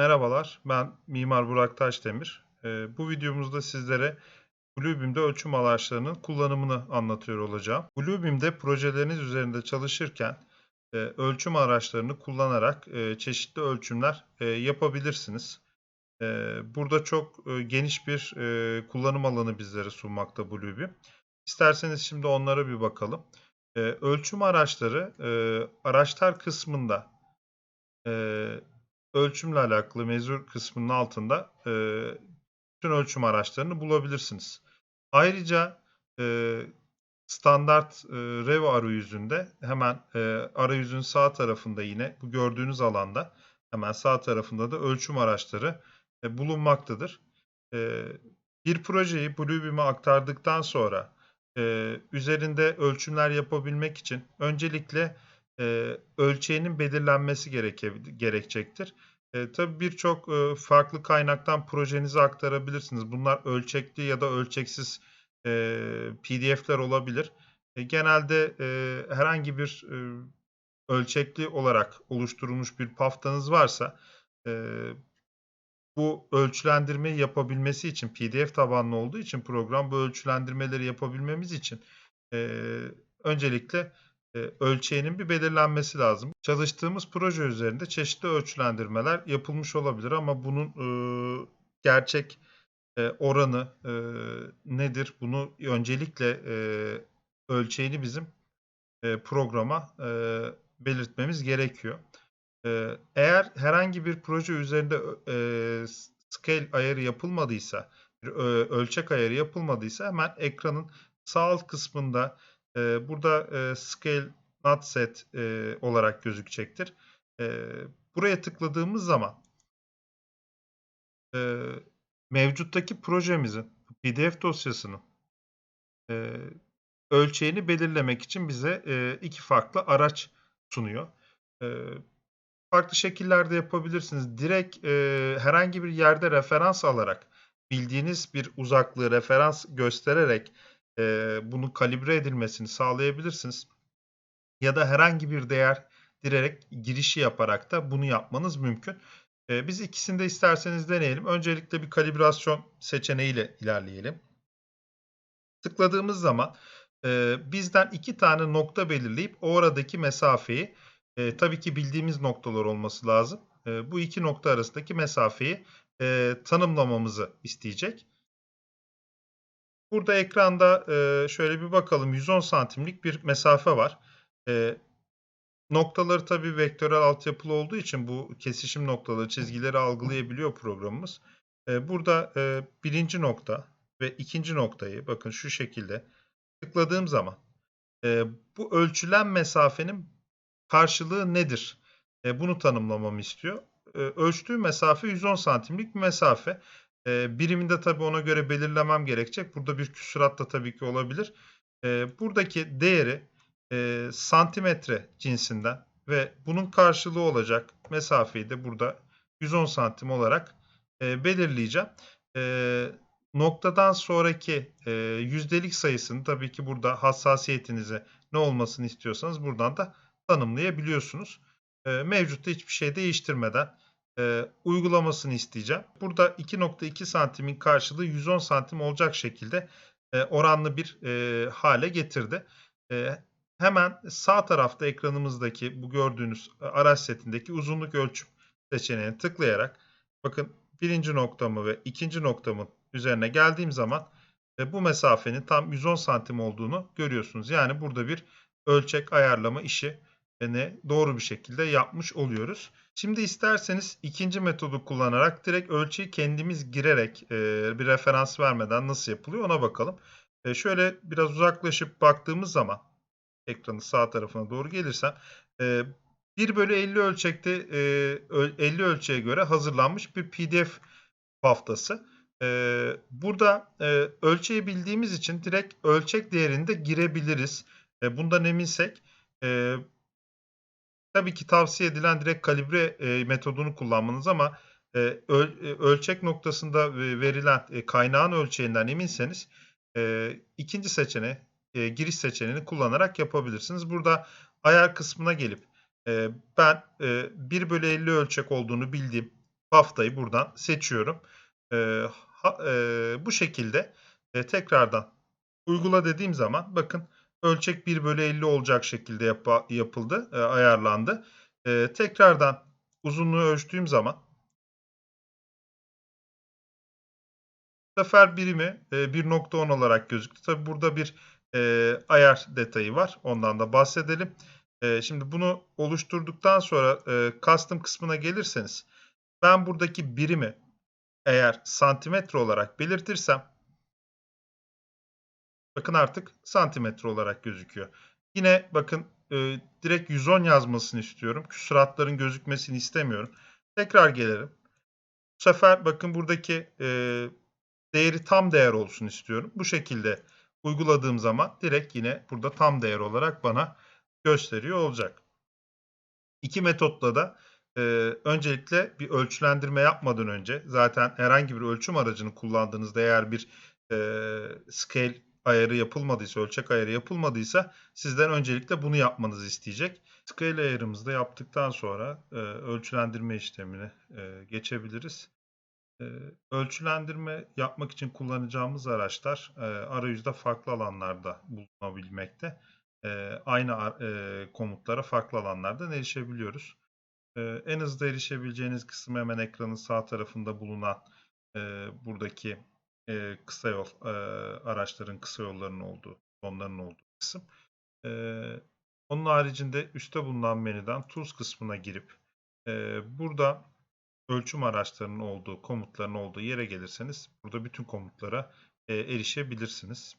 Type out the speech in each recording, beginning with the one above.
Merhabalar, ben Mimar Burak Taşdemir. Eee, bu videomuzda sizlere Bluebeam'de ölçüm araçlarının kullanımını anlatıyor olacağım. Bluebeam'de projeleriniz üzerinde çalışırken eee, ölçüm araçlarını kullanarak eee, çeşitli ölçümler eee, yapabilirsiniz. Burada çok geniş bir kullanım alanı bizlere sunmakta Bluebeam. İsterseniz şimdi onlara bir bakalım. Ölçüm araçları araçlar kısmında ölçümle alakalı mezur kısmının altında eee, bütün ölçüm araçlarını bulabilirsiniz. Ayrıca eee, standart eee, Rev arayüzünde hemen eee, arayüzün sağ tarafında yine bu gördüğünüz alanda hemen sağ tarafında da ölçüm araçları e, bulunmaktadır. Eee, bir projeyi Bluebeam'e aktardıktan sonra eee, üzerinde ölçümler yapabilmek için öncelikle eee, ölçeğinin belirlenmesi gereke, gerekecektir. E, tabii birçok e, farklı kaynaktan projenizi aktarabilirsiniz. Bunlar ölçekli ya da ölçeksiz e, PDF'ler olabilir. E, genelde e, herhangi bir e, ölçekli olarak oluşturulmuş bir paftanız varsa e, bu ölçülendirmeyi yapabilmesi için PDF tabanlı olduğu için program bu ölçülendirmeleri yapabilmemiz için e, öncelikle e, ölçeğinin bir belirlenmesi lazım. Çalıştığımız proje üzerinde çeşitli ölçülendirmeler yapılmış olabilir ama bunun e, gerçek e, oranı e, nedir? Bunu öncelikle e, ölçeğini bizim e, programa e, belirtmemiz gerekiyor. E, eğer herhangi bir proje üzerinde e, scale ayarı yapılmadıysa, ölçek ayarı yapılmadıysa hemen ekranın sağ alt kısmında e, burada e, scale not set e, olarak gözükecektir. E, buraya tıkladığımız zaman e, mevcuttaki projemizin PDF dosyasının e, ölçeğini belirlemek için bize e, iki farklı araç sunuyor. E, farklı şekillerde yapabilirsiniz. Direkt e, herhangi bir yerde referans alarak bildiğiniz bir uzaklığı referans göstererek e, bunun kalibre edilmesini sağlayabilirsiniz. Ya da herhangi bir değer direkt girişi yaparak da bunu yapmanız mümkün. E, biz ikisini de isterseniz deneyelim. Öncelikle bir kalibrasyon seçeneğiyle ilerleyelim. Tıkladığımız zaman e, bizden iki tane nokta belirleyip o aradaki mesafeyi e, tabii ki bildiğimiz noktalar olması lazım. E, bu iki nokta arasındaki mesafeyi e, tanımlamamızı isteyecek. Burada ekranda e, şöyle bir bakalım 110 santimlik bir mesafe var. E, noktaları tabii vektörel altyapılı olduğu için bu kesişim noktaları çizgileri algılayabiliyor programımız. E, burada e, birinci nokta ve ikinci noktayı bakın şu şekilde tıkladığım zaman bu ölçülen mesafenin karşılığı nedir? Bunu tanımlamamı istiyor. E, ölçtüğü mesafe 110 santimlik bir mesafe. E, biriminde tabii ona göre belirlemem gerekecek. Burada bir küsurat da tabii ki olabilir. E, buradaki değeri e, santimetre cinsinden ve bunun karşılığı olacak mesafeyi de burada 110 santim olarak e, belirleyeceğim. E, noktadan sonraki e, yüzdelik sayısını tabii ki burada hassasiyetinize ne olmasını istiyorsanız buradan da tanımlayabiliyorsunuz. E, mevcutta hiçbir şey değiştirmeden e, uygulamasını isteyeceğim. Burada 2.2 santimin karşılığı 110 santim olacak şekilde e, oranlı bir e, hale getirdi. E, hemen sağ tarafta ekranımızdaki bu gördüğünüz araç setindeki uzunluk ölçüm seçeneğine tıklayarak bakın birinci noktamı ve ikinci noktamın üzerine geldiğim zaman e, bu mesafenin tam 110 santim olduğunu görüyorsunuz. Yani burada bir ölçek ayarlama işi ne doğru bir şekilde yapmış oluyoruz. Şimdi isterseniz ikinci metodu kullanarak direkt ölçüyü kendimiz girerek e, bir referans vermeden nasıl yapılıyor ona bakalım. E, şöyle biraz uzaklaşıp baktığımız zaman ekranın sağ tarafına doğru gelirsem e, 1 bölü 50 ölçekte e, 50 ölçeğe göre hazırlanmış bir pdf haftası. E, burada e, ölçeği bildiğimiz için direkt ölçek değerini de girebiliriz. E, bundan eminsek e, Tabii ki tavsiye edilen direkt kalibre e, metodunu kullanmanız ama e, öl, e, ölçek noktasında verilen e, kaynağın ölçeğinden eminseniz e, ikinci seçeneği e, giriş seçeneğini kullanarak yapabilirsiniz. Burada ayar kısmına gelip e, ben e, 1 bölü 50 ölçek olduğunu bildiğim haftayı buradan seçiyorum. E, ha, e, bu şekilde e, tekrardan uygula dediğim zaman bakın ölçek 1 bölü 50 olacak şekilde yap yapıldı, e, ayarlandı. E, tekrardan uzunluğu ölçtüğüm zaman bu sefer birimi e, 1.10 olarak gözüktü. Tabi burada bir e, ayar detayı var. Ondan da bahsedelim. E, şimdi bunu oluşturduktan sonra e, custom kısmına gelirseniz ben buradaki birimi eğer santimetre olarak belirtirsem bakın artık santimetre olarak gözüküyor. Yine bakın e, direkt 110 yazmasını istiyorum. Küsuratların gözükmesini istemiyorum. Tekrar gelelim. Bu sefer bakın buradaki e, değeri tam değer olsun istiyorum. Bu şekilde uyguladığım zaman direkt yine burada tam değer olarak bana gösteriyor olacak. İki metotla da e, öncelikle bir ölçülendirme yapmadan önce zaten herhangi bir ölçüm aracını kullandığınızda eğer bir e, scale ayarı yapılmadıysa, ölçek ayarı yapılmadıysa sizden öncelikle bunu yapmanızı isteyecek. Scale ayarımızı da yaptıktan sonra e, ölçülendirme işlemini e, geçebiliriz. E, ölçülendirme yapmak için kullanacağımız araçlar e, arayüzde farklı alanlarda bulunabilmekte. E, aynı e, komutlara farklı alanlardan erişebiliyoruz. E, en hızlı erişebileceğiniz kısım hemen ekranın sağ tarafında bulunan e, buradaki e, kısa yol e, araçların kısa yollarının olduğu, onların olduğu kısım. E, onun haricinde üstte bulunan menüden Tools kısmına girip e, burada ölçüm araçlarının olduğu, komutların olduğu yere gelirseniz burada bütün komutlara e, erişebilirsiniz.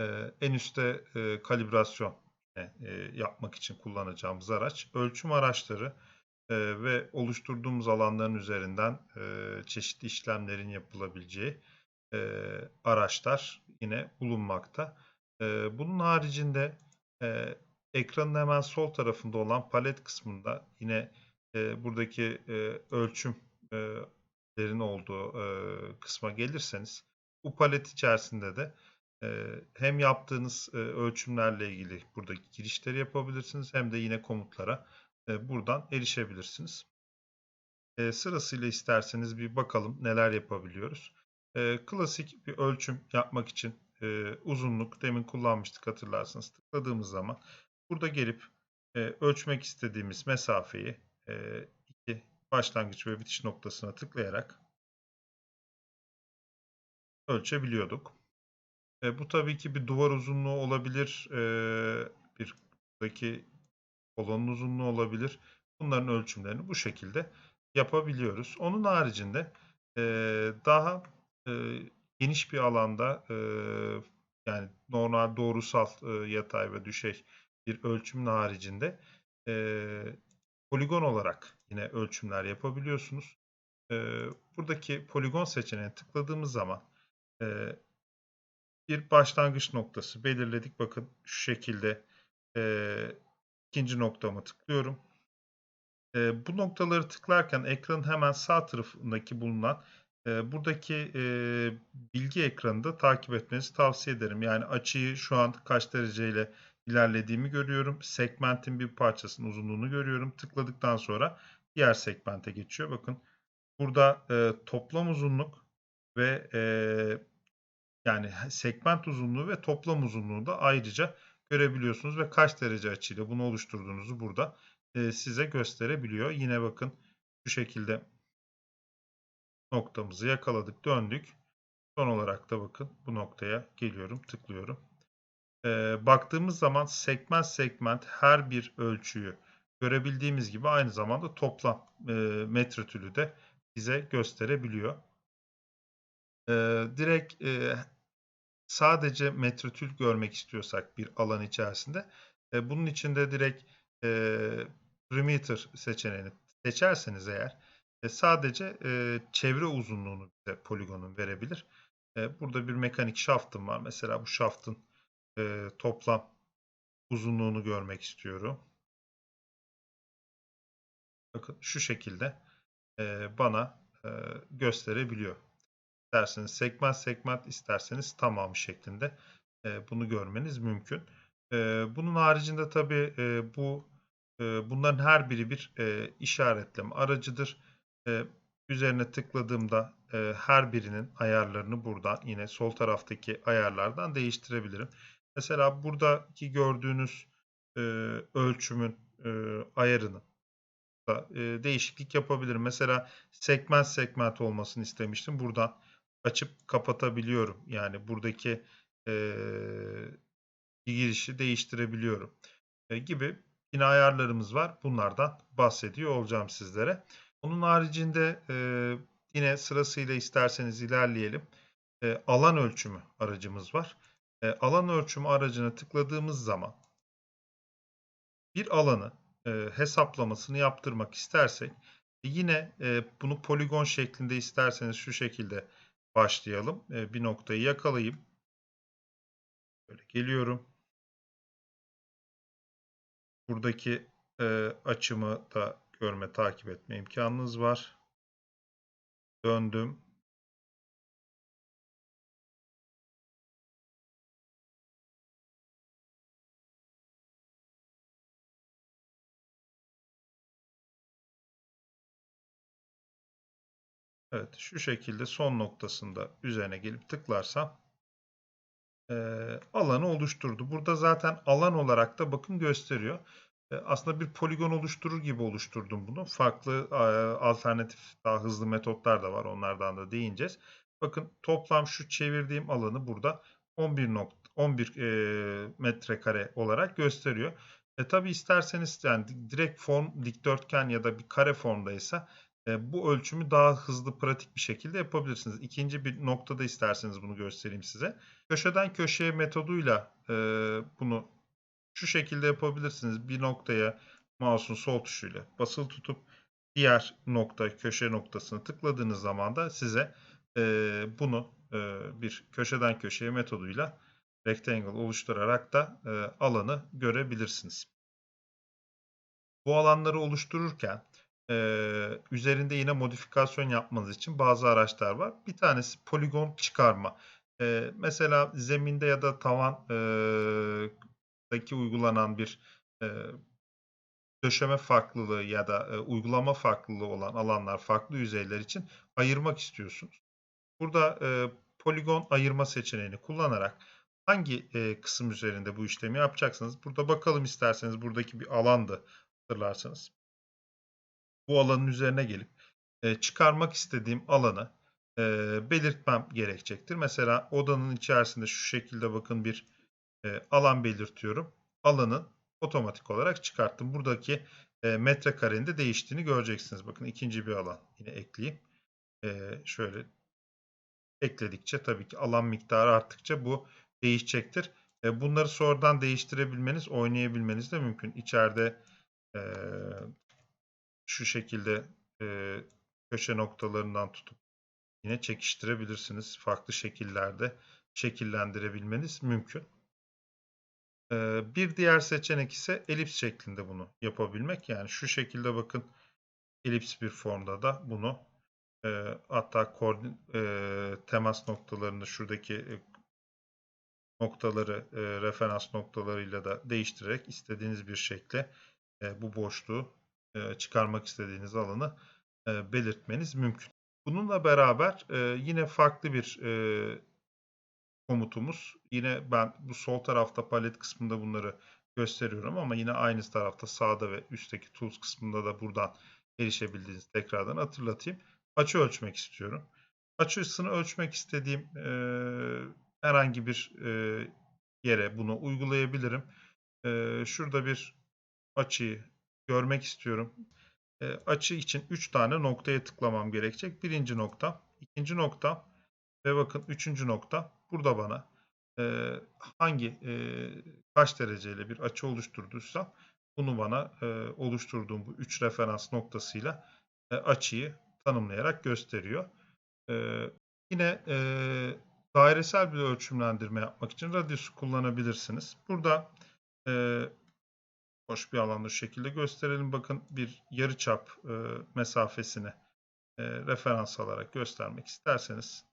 E, en üstte e, kalibrasyon e, yapmak için kullanacağımız araç. Ölçüm araçları e, ve oluşturduğumuz alanların üzerinden e, çeşitli işlemlerin yapılabileceği e, araçlar yine bulunmakta. E, bunun haricinde e, ekranın hemen sol tarafında olan palet kısmında yine e, buradaki e, ölçümlerin olduğu e, kısma gelirseniz bu palet içerisinde de e, hem yaptığınız e, ölçümlerle ilgili buradaki girişleri yapabilirsiniz hem de yine komutlara e, buradan erişebilirsiniz. E, sırasıyla isterseniz bir bakalım neler yapabiliyoruz. E, klasik bir ölçüm yapmak için e, uzunluk demin kullanmıştık hatırlarsanız tıkladığımız zaman burada gelip e, ölçmek istediğimiz mesafeyi e, iki başlangıç ve bitiş noktasına tıklayarak ölçebiliyorduk. E, bu tabii ki bir duvar uzunluğu olabilir, e, bir buradaki kolonun uzunluğu olabilir. Bunların ölçümlerini bu şekilde yapabiliyoruz. Onun haricinde e, daha e, geniş bir alanda e, yani normal doğrusal e, yatay ve düşey bir ölçümün haricinde e, poligon olarak yine ölçümler yapabiliyorsunuz. E, buradaki poligon seçeneğine tıkladığımız zaman e, bir başlangıç noktası belirledik. Bakın şu şekilde e, ikinci noktamı tıklıyorum. E, bu noktaları tıklarken ekranın hemen sağ tarafındaki bulunan e, buradaki e, bilgi ekranında takip etmenizi tavsiye ederim. Yani açıyı şu an kaç dereceyle ilerlediğimi görüyorum. Segmentin bir parçasının uzunluğunu görüyorum. Tıkladıktan sonra diğer segmente geçiyor. Bakın burada e, toplam uzunluk ve e, yani segment uzunluğu ve toplam uzunluğu da ayrıca görebiliyorsunuz ve kaç derece açıyla bunu oluşturduğunuzu burada e, size gösterebiliyor. Yine bakın şu şekilde noktamızı yakaladık, döndük. Son olarak da bakın bu noktaya geliyorum, tıklıyorum. E, baktığımız zaman segment segment her bir ölçüyü görebildiğimiz gibi aynı zamanda toplam e, metretülü de bize gösterebiliyor. E, direkt sadece metretül görmek istiyorsak bir alan içerisinde e, bunun içinde direkt e, perimeter seçeneğini seçerseniz eğer e, sadece e, çevre uzunluğunu bize poligonun verebilir. E, burada bir mekanik şaftım var. Mesela bu şaftın e, toplam uzunluğunu görmek istiyorum. Bakın şu şekilde e, bana e, gösterebiliyor. İsterseniz segment segment isterseniz tamamı şeklinde e, bunu görmeniz mümkün. E, bunun haricinde tabii e, bu e, bunların her biri bir e, işaretleme aracıdır. Üzerine tıkladığımda, her birinin ayarlarını buradan yine sol taraftaki ayarlardan değiştirebilirim. Mesela buradaki gördüğünüz, ölçümün, ayarını da, değişiklik yapabilirim. Mesela segment segment olmasını istemiştim. Buradan açıp kapatabiliyorum. Yani buradaki, eee, girişi değiştirebiliyorum, eee, gibi yine ayarlarımız var. Bunlardan bahsediyor olacağım sizlere. Onun haricinde, eee, yine sırasıyla isterseniz ilerleyelim. Eee, alan ölçümü aracımız var. Eee, alan ölçümü aracına tıkladığımız zaman bir alanı, eee, hesaplamasını yaptırmak istersek yine, eee, bunu poligon şeklinde isterseniz şu şekilde başlayalım. Eee, bir noktayı yakalayayım. Böyle geliyorum. Buradaki, eee, açımı da görme, takip etme imkânınız var. Döndüm. Evet, şu şekilde son noktasında üzerine gelip tıklarsam eee, alanı oluşturdu. Burada zaten alan olarak da bakın gösteriyor. Eee, aslında bir poligon oluşturur gibi oluşturdum bunu. Farklı aaa, alternatif daha hızlı metotlar da var. Onlardan da değineceğiz. Bakın toplam şu çevirdiğim alanı burada 11 nok 11 eee, metrekare olarak gösteriyor. E, tabii isterseniz yani direkt form dikdörtgen ya da bir kare formdaysa bu ölçümü daha hızlı, pratik bir şekilde yapabilirsiniz. İkinci bir noktada isterseniz bunu göstereyim size. Köşeden köşeye metoduyla, bunu şu şekilde yapabilirsiniz. Bir noktaya mouse'un sol tuşuyla basılı tutup diğer nokta, köşe noktasını tıkladığınız zaman da size, bunu, bir köşeden köşeye metoduyla rectangle oluşturarak da, alanı görebilirsiniz. Bu alanları oluştururken Eee, üzerinde yine modifikasyon yapmanız için bazı araçlar var. Bir tanesi poligon çıkarma. Eee, mesela zeminde ya da tavan eee, daki uygulanan bir eee, döşeme farklılığı ya da eee, uygulama farklılığı olan alanlar, farklı yüzeyler için ayırmak istiyorsunuz. Burada eee, poligon ayırma seçeneğini kullanarak hangi eee, kısım üzerinde bu işlemi yapacaksınız? Burada bakalım isterseniz buradaki bir alandı hatırlarsanız bu alanın üzerine gelip e, çıkarmak istediğim alanı e, belirtmem gerekecektir. Mesela odanın içerisinde şu şekilde bakın bir e, alan belirtiyorum. Alanı otomatik olarak çıkarttım. Buradaki e, metrekarenin de değiştiğini göreceksiniz. Bakın ikinci bir alan yine ekleyeyim. E, şöyle ekledikçe tabii ki alan miktarı arttıkça bu değişecektir. E, bunları sonradan değiştirebilmeniz, oynayabilmeniz de mümkün. İçeride e, şu şekilde e, köşe noktalarından tutup yine çekiştirebilirsiniz. Farklı şekillerde şekillendirebilmeniz mümkün. E, bir diğer seçenek ise elips şeklinde bunu yapabilmek. Yani şu şekilde bakın elips bir formda da bunu e, hatta koordin, e, temas noktalarını şuradaki e, noktaları e, referans noktalarıyla da değiştirerek istediğiniz bir şekle e, bu boşluğu çıkarmak istediğiniz alanı belirtmeniz mümkün. Bununla beraber yine farklı bir komutumuz. Yine ben bu sol tarafta palet kısmında bunları gösteriyorum ama yine aynı tarafta sağda ve üstteki tools kısmında da buradan erişebildiğiniz tekrardan hatırlatayım. Açı ölçmek istiyorum. Açısını ölçmek istediğim herhangi bir yere bunu uygulayabilirim. şurada bir açıyı görmek istiyorum. E, açı için 3 tane noktaya tıklamam gerekecek. Birinci nokta, ikinci nokta ve bakın üçüncü nokta burada bana e, hangi e, kaç dereceyle bir açı oluşturduysam bunu bana e, oluşturduğum bu 3 referans noktasıyla e, açıyı tanımlayarak gösteriyor. E, yine e, dairesel bir ölçümlendirme yapmak için radiusu kullanabilirsiniz. Burada e, hoş bir alanda şu şekilde gösterelim. Bakın bir yarıçap e, mesafesini e, referans alarak göstermek isterseniz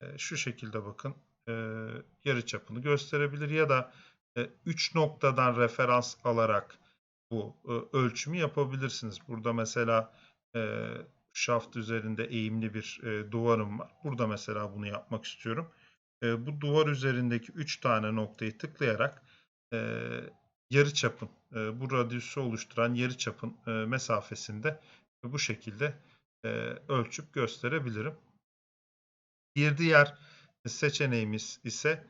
e, şu şekilde bakın e, yarıçapını gösterebilir ya da 3 e, noktadan referans alarak bu e, ölçümü yapabilirsiniz. Burada mesela e, şaft üzerinde eğimli bir e, duvarım var. Burada mesela bunu yapmak istiyorum. E, bu duvar üzerindeki 3 tane noktayı tıklayarak e, yarı çapın, e, bu radyüsü oluşturan yarı çapın e, mesafesinde bu şekilde e, ölçüp gösterebilirim. Bir diğer seçeneğimiz ise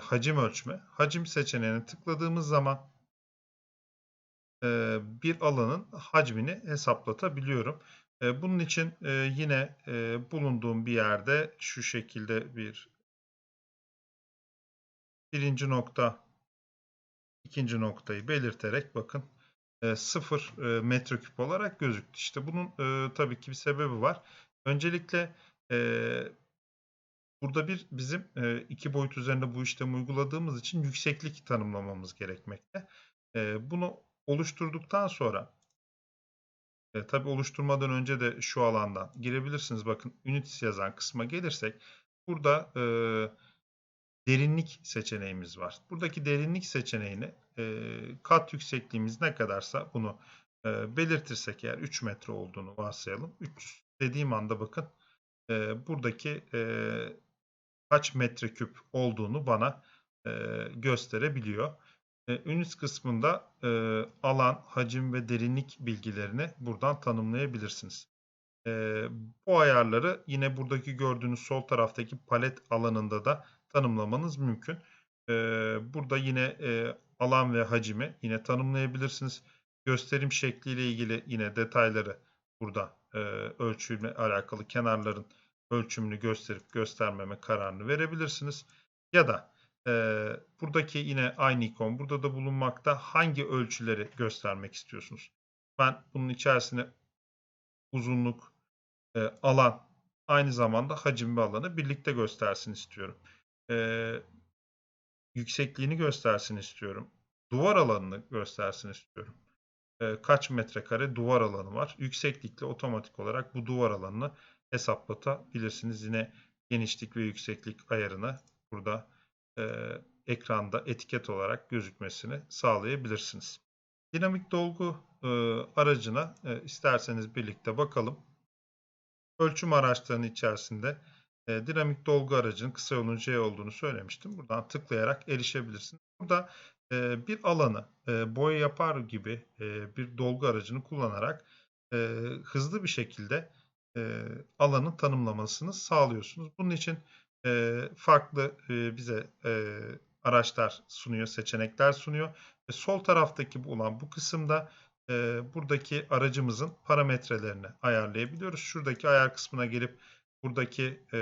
hacim ölçme. Hacim seçeneğine tıkladığımız zaman bir alanın hacmini hesaplatabiliyorum. Bunun için yine bulunduğum bir yerde şu şekilde bir birinci nokta ikinci noktayı belirterek bakın e, 0 e, metreküp olarak gözüktü. İşte bunun e, tabii ki bir sebebi var. Öncelikle e, burada bir bizim e, iki boyut üzerinde bu işlemi uyguladığımız için yükseklik tanımlamamız gerekmekte. E, bunu oluşturduktan sonra e, tabii oluşturmadan önce de şu alandan girebilirsiniz. Bakın Unities yazan kısma gelirsek burada e, derinlik seçeneğimiz var. Buradaki derinlik seçeneğini e, kat yüksekliğimiz ne kadarsa bunu e, belirtirsek eğer 3 metre olduğunu varsayalım. 3 dediğim anda bakın e, buradaki e, kaç metreküp olduğunu bana e, gösterebiliyor. E, Units kısmında e, alan, hacim ve derinlik bilgilerini buradan tanımlayabilirsiniz. E, bu ayarları yine buradaki gördüğünüz sol taraftaki palet alanında da tanımlamanız mümkün. Burada yine alan ve hacimi yine tanımlayabilirsiniz. Gösterim şekliyle ilgili yine detayları burada e, ölçümle alakalı kenarların ölçümünü gösterip göstermeme kararını verebilirsiniz. Ya da buradaki yine aynı ikon burada da bulunmakta hangi ölçüleri göstermek istiyorsunuz? Ben bunun içerisine uzunluk, alan aynı zamanda hacim ve alanı birlikte göstersin istiyorum. E, yüksekliğini göstersin istiyorum. Duvar alanını göstersin istiyorum. E, kaç metrekare duvar alanı var? Yükseklikle otomatik olarak bu duvar alanını hesaplatabilirsiniz. Yine genişlik ve yükseklik ayarını burada e, ekranda etiket olarak gözükmesini sağlayabilirsiniz. Dinamik dolgu e, aracına e, isterseniz birlikte bakalım. Ölçüm araçlarının içerisinde e, dinamik dolgu aracının kısa yolun C olduğunu söylemiştim. Buradan tıklayarak erişebilirsiniz. Burada e, bir alanı e, boya yapar gibi e, bir dolgu aracını kullanarak e, hızlı bir şekilde e, alanın tanımlamasını sağlıyorsunuz. Bunun için e, farklı e, bize e, araçlar sunuyor, seçenekler sunuyor. Ve sol taraftaki olan bu kısımda e, buradaki aracımızın parametrelerini ayarlayabiliyoruz. Şuradaki ayar kısmına gelip buradaki e,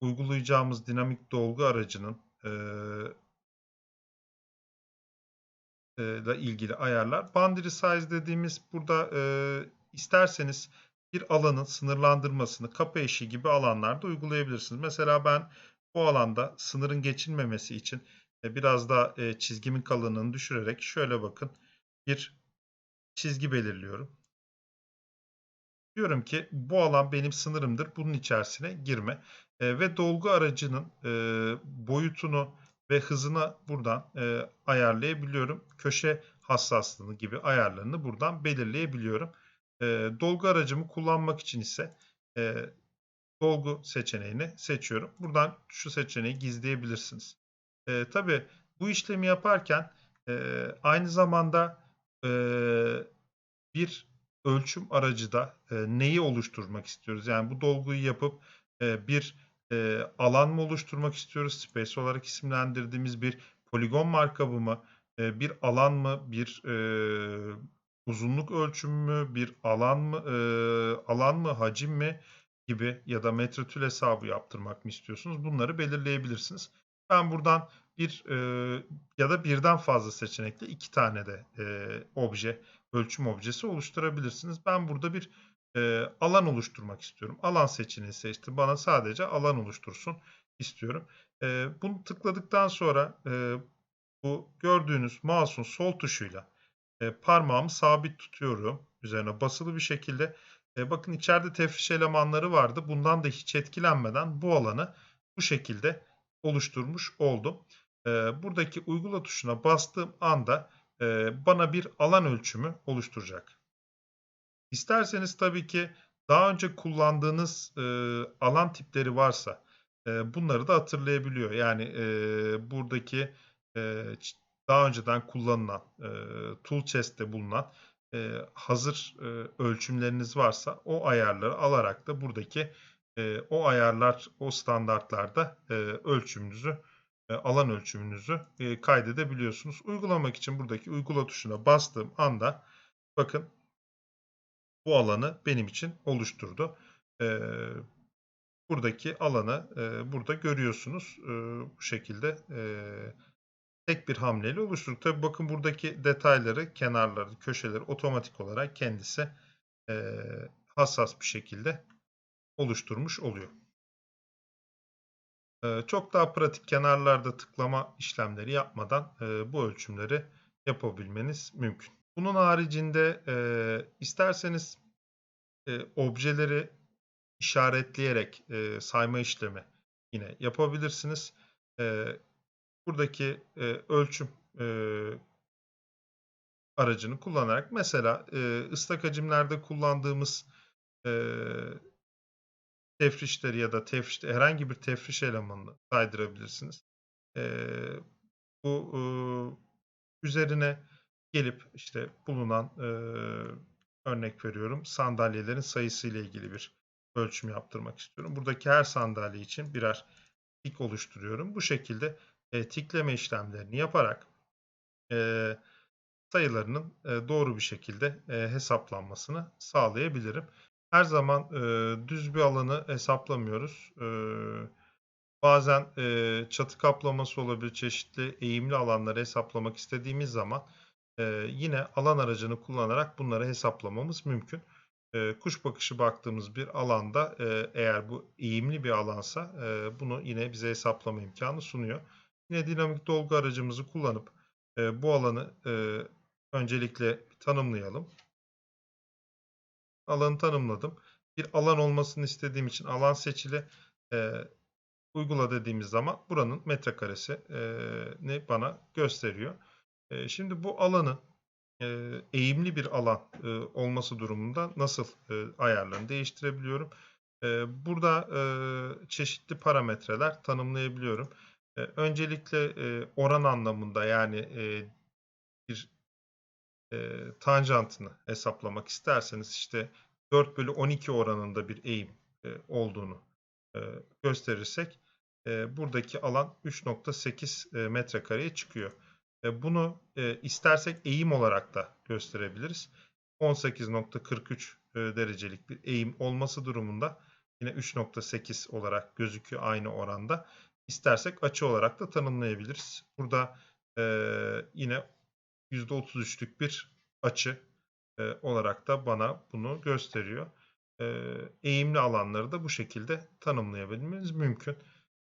uygulayacağımız dinamik dolgu aracının e, ile ilgili ayarlar. Boundary size dediğimiz burada e, isterseniz bir alanın sınırlandırmasını kapı eşiği gibi alanlarda uygulayabilirsiniz. Mesela ben bu alanda sınırın geçilmemesi için e, biraz da e, çizgimin kalınlığını düşürerek şöyle bakın bir çizgi belirliyorum. Diyorum ki bu alan benim sınırımdır. Bunun içerisine girme. E, ve dolgu aracının boyutunu ve hızını buradan ayarlayabiliyorum. Köşe hassaslığını gibi ayarlarını buradan belirleyebiliyorum. E, dolgu aracımı kullanmak için ise e, dolgu seçeneğini seçiyorum. Buradan şu seçeneği gizleyebilirsiniz. E, tabii bu işlemi yaparken e, aynı zamanda e, bir ölçüm aracı da e, neyi oluşturmak istiyoruz? Yani bu dolguyu yapıp e, bir e, alan mı oluşturmak istiyoruz? Space olarak isimlendirdiğimiz bir poligon markabı mı? E, bir alan mı? Bir e, uzunluk ölçümü mü, bir alan mı, e, alan mı, hacim mi gibi ya da metretül hesabı yaptırmak mı istiyorsunuz? Bunları belirleyebilirsiniz. Ben buradan bir e, ya da birden fazla seçenekle iki tane de e, obje, ölçüm objesi oluşturabilirsiniz. Ben burada bir e, alan oluşturmak istiyorum. Alan seçeneği seçtim. Bana sadece alan oluştursun istiyorum. E, bunu tıkladıktan sonra e, bu gördüğünüz mouse'un sol tuşuyla e, parmağımı sabit tutuyorum. Üzerine basılı bir şekilde. E, bakın içeride tefriş elemanları vardı. Bundan da hiç etkilenmeden bu alanı bu şekilde oluşturmuş oldum. E, buradaki uygula tuşuna bastığım anda bana bir alan ölçümü oluşturacak. İsterseniz tabii ki Daha önce kullandığınız, eee, alan tipleri varsa, eee, bunları da hatırlayabiliyor. Yani, buradaki, daha önceden kullanılan, tool chest'te bulunan, hazır, ölçümleriniz varsa o ayarları alarak da buradaki, o ayarlar, o standartlarda, ölçümünüzü, alan ölçümünüzü, eee, kaydedebiliyorsunuz. Uygulamak için buradaki uygula tuşuna bastığım anda bakın bu alanı benim için oluşturdu. Eee, buradaki alanı, burada görüyorsunuz. Bu şekilde, tek bir hamleyle oluşturduk. Tabii bakın buradaki detayları, kenarları, köşeleri otomatik olarak kendisi, hassas bir şekilde oluşturmuş oluyor. Eee, çok daha pratik kenarlarda tıklama işlemleri yapmadan, eee, bu ölçümleri yapabilmeniz mümkün. Bunun haricinde, eee, isterseniz, eee, objeleri işaretleyerek, sayma işlemi yine yapabilirsiniz. Buradaki, ölçüm, aracını kullanarak mesela, ıslak hacimlerde kullandığımız, tefrişleri ya da tefrişte herhangi bir tefriş elemanını saydırabilirsiniz. Eee, bu, ııı, üzerine gelip, işte, bulunan, eee, örnek veriyorum, sandalyelerin sayısıyla ilgili bir ölçüm yaptırmak istiyorum. Buradaki her sandalye için birer tik oluşturuyorum. Bu şekilde, eee, tikleme işlemlerini yaparak, eee, sayılarının, eee, doğru bir şekilde, eee, hesaplanmasını sağlayabilirim. Her zaman, eee, düz bir alanı hesaplamıyoruz. Eee, bazen, eee, çatı kaplaması olabilir, çeşitli eğimli alanları hesaplamak istediğimiz zaman, eee, yine alan aracını kullanarak bunları hesaplamamız mümkün. Eee, kuş bakışı baktığımız bir alanda, eee, eğer bu eğimli bir alansa, eee, bunu yine bize hesaplama imkânı sunuyor. Yine dinamik dolgu aracımızı kullanıp, eee, bu alanı, eee, öncelikle tanımlayalım. Alanı tanımladım. Bir alan olmasını istediğim için alan seçili. Eee, uygula dediğimiz zaman buranın metrekaresi ni bana gösteriyor. Eee, şimdi bu alanı, eee, eğimli bir alan, ııı, olması durumunda nasıl, eee, ayarlarını değiştirebiliyorum? Eee, burada, eee, çeşitli parametreler tanımlayabiliyorum. Eee, öncelikle, eee, oran anlamında yani, eee, bir, eee, tanjantını hesaplamak isterseniz, işte, 4/12 oranında bir eğim, eee, olduğunu, eee, gösterirsek, eee, buradaki alan 3.8 eee, metrekareye çıkıyor. Eee, bunu, eee, istersek eğim olarak da gösterebiliriz. 18.43 eee, derecelik bir eğim olması durumunda yine 3.8 olarak gözüküyor aynı oranda. İstersek açı olarak da tanımlayabiliriz. Burada, eee, yine %33'lük bir açı, eee, olarak da bana bunu gösteriyor. Eee, eğimli alanları da bu şekilde tanımlayabilmemiz mümkün.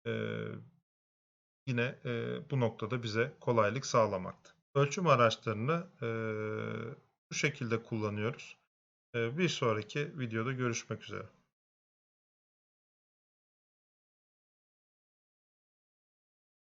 Eee, yine, eee, bu noktada bize kolaylık sağlamakta. Ölçüm araçlarını, eee, bu şekilde kullanıyoruz. Eee, bir sonraki videoda görüşmek üzere.